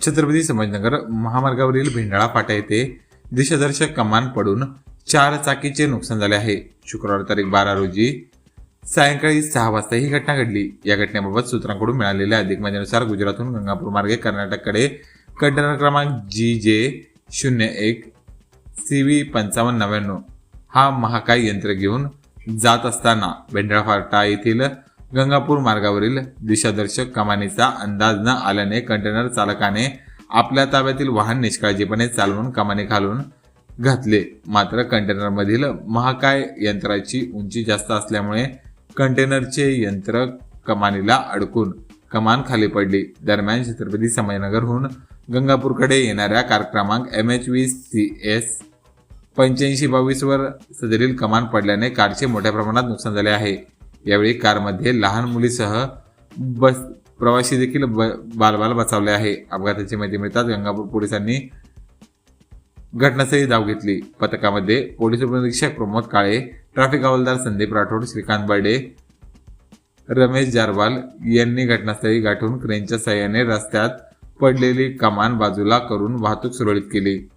छत्रपती संभाजीनगर महामार्गावरील भेंडाळा फाटा येथे दिशादर्शक कमान पडून चार चाकीचे नुकसान झाले आहे. शुक्रवार तारीख बारा रोजी सायंकाळी सहा वाजता ही घटना घडली. या घटनेबाबत सूत्रांकडून मिळालेल्या अधिक माहितीनुसार गुजरातहून गंगापूर मार्गे कर्नाटककडे कंटेनर क्रमांक जी जे शून्य एक सी व्ही पंचावन्न नव्याण्णव हा महाकाय यंत्र घेऊन जात असताना भेंडाळा फाटा येथील गंगापूर मार्गावरील दिशादर्शक कमानीचा अंदाज न आल्याने कंटेनर चालकाने आपल्या ताब्यातील वाहन निष्काळजीपणे चालवून कमानी खालून घातले. मात्र कंटेनरमधील महाकाय यंत्राची उंची जास्त असल्यामुळे कंटेनरचे यंत्र कमानीला अडकून कमान खाली पडली. दरम्यान छत्रपती संभाजीनगरहून गंगापूरकडे येणाऱ्या कार क्रमांक एम एच वीस सी एस पंच्याऐंशी बावीसवर सदरील कमान पडल्याने कारचे मोठ्या प्रमाणात नुकसान झाले आहे. यावेळी कारमध्ये लहान मुलीसह बस प्रवासी देखील ब- बालबाल बचावले आहे. अपघाताची माहिती मिळताच गंगापूर पोलिसांनी घटनास्थळी धाव घेतली. पथकामध्ये पोलीस उपनिरीक्षक प्रमोद काळे ट्रॅफिक हवालदार संदीप राठोड श्रीकांत बर्डे रमेश जारवाल यांनी घटनास्थळी गाठून क्रेनच्या सहाय्याने रस्त्यात पडलेली कमान बाजूला करून वाहतूक सुरळीत केली.